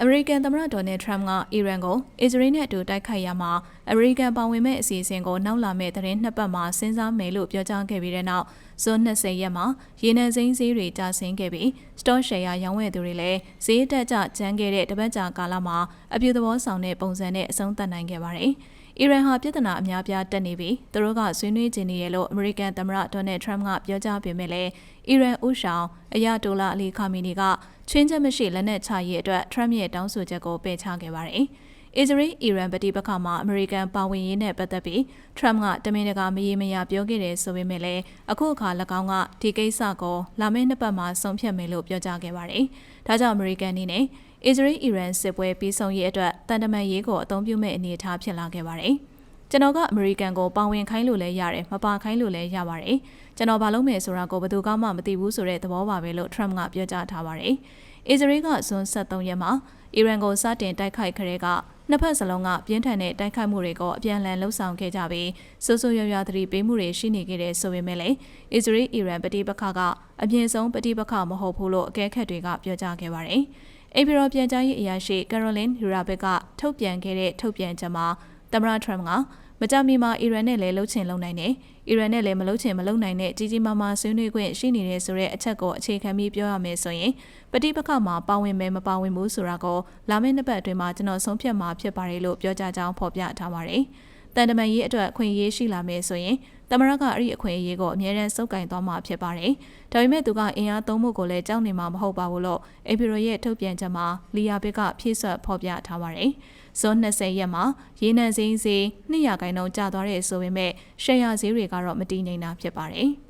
အမေရိကန်သမ္မတဒေါ်နယ်ထရမ့်ကအီရန်ကိုအစ္စရေးနဲ့အတူတိုက်ခိုက်ရမှာအမေရိကန်ပါဝင်မဲ့အစီအစဉ်ကိုနောက်လာမဲ့သတင်းနှစ်ပတ်မှာစဉ်းစားမယ်လို့ပြောကြားခဲ့ပြီးတဲ့နောက်ဇွန်20ရက်မှာရေနံစိမ်းဈေးတွေကျဆင်းခဲ့ပြီးစတော့ရှယ်ယာရောင်းဝယ်သူတွေလည်းဈေးတက်ကြကျန်းခဲ့တဲ့တပတ်ကြာကာလမှာအပြူသဘောဆောင်တဲ့ပုံစံနဲ့အဆုံးသတ်နိုင်ခဲ့ပါတယ်။ အီရန်ဟာပြဿနာအများပြားတက်နေပြီးသူတို့ကဆွေးနွေးကြနေတယ်လို့အမေရိကန်သမ္မတဒေါ်နယ်ထရမ့်ကပြောကြားပေမဲ့လည်းအီရန်ဥဆောင်အယာတိုလာအလီခါမီနီကချွင်းချက်မရှိလက်နက်ချရေးအတွက်ထရမ့်ရဲ့တောင်းဆိုချက်ကိုပယ်ချခဲ့ပါတယ်။ အစ္စရေးအီရန်ပဋိပက္ခမှာအမေရိကန်ပါဝင်ရေးနဲ့ပတ်သက်ပြီးထရမ့်ကတမင်တကာမရေမရပြောခဲ့တယ်ဆိုပေမဲ့လည်းအခုအခါ၎င်းကဒီကိစ္စကိုလာမယ့်နှစ်ပတ်မှာဆုံးဖြတ်မယ်လို့ပြောကြားခဲ့ပါတယ်။ဒါကြောင့်အမေရိကန်အနေနဲ့အစ္စရေးအီရန်စစ်ပွဲပြီးဆုံးရေးအတွက်တန်တမန်ရေးကိုအသုံးပြုမဲ့အနေအထားဖြစ်လာခဲ့ပါတယ်။ ကျွန်တော်ကအမေရိကန်ကိုပါဝင်ခိုင်းလို့လည်းရတယ်မပါခိုင်းလို့လည်းရပါတယ်။ကျွန်တော်ဘာလုပ်မယ်ဆိုတာကိုဘယ်သူမှမသိဘူးဆိုတဲ့သဘောပါပဲလို့ Trump ကပြောကြားထားပါတယ်။အစ္စရေးကဇွန်23ရက်မှာအီရန်ကိုစတင်တိုက်ခိုက်ခရဲကနှစ်ဖက်စလုံးကပြင်းထန်တဲ့တိုက်ခိုက်မှုတွေကိုအပြန်အလှန်လှုံ့ဆော်ခဲ့ကြပြီးစိုးစိုးရွားရွားသတိပေးမှုတွေရှိနေခဲ့တဲ့ဆိုပေမဲ့လည်းအစ္စရေးအီရန်ပဋိပက္ခကအပြင်းဆုံးပဋိပက္ခမဟုတ်ဘူးလို့အကဲခတ်တွေကပြောကြားခဲ့ပါတယ်။အေဗီရောပြန်ကြားရေးအရာရှိကယ်ရိုလင်းယူရာဘက်ကထုတ်ပြန်ခဲ့တဲ့ထုတ်ပြန်ချက်မှာ သမ္မတထရမ့်ကမကြမီမှာအီရန်နဲ့လည်းလှုပ်ချင်လုံနိုင်တယ်။အီရန်နဲ့လည်းမလှုပ်ချင်မလုံနိုင်တဲ့ကြီးကြီးမားမားဆွေးနွေးခွင့်ရှိနေတဲ့ဆိုတဲ့အချက်ကိုအခြေခံပြီးပြောရမယ်ဆိုရင်ပဋိပက္ခမှာပါဝင်မယ်မပါဝင်ဘူးဆိုတာကိုလာမယ့်နှစ်ပတ်အတွင်းမှာကျွန်တော်ဆုံးဖြတ်မှာဖြစ်ပါတယ်လို့ပြောကြားကြောင်းဖော်ပြထားပါတယ်။ တန်တမန်ရေးအတွက်အခွင့်အရေးရှိလာမယ်ဆိုရင်သမရကအဲ့ဒီအခွင့်အရေးကိုအမြဲတမ်းစုပ်ကိုင်သွားမှာဖြစ်ပါတယ်။ဒါပေမဲ့သူကအင်အားသုံးမှုကိုလည်းကြောက်နေမှာမဟုတ်ပါဘူးလို့အေပီရိုရဲ့ထုတ်ပြန်ချက်မှာလီယာဘစ်ကဖြည့်ဆွတ်ဖော်ပြထားပါတယ်။ဇွန်20ရက်မှာရေနံစင်းစည်း200ခိုင်နှုန်းကျသွားတဲ့ဆိုပေမဲ့ရှယ်ယာဈေးတွေကတော့မတည်ငြိမ်တာဖြစ်ပါတယ်။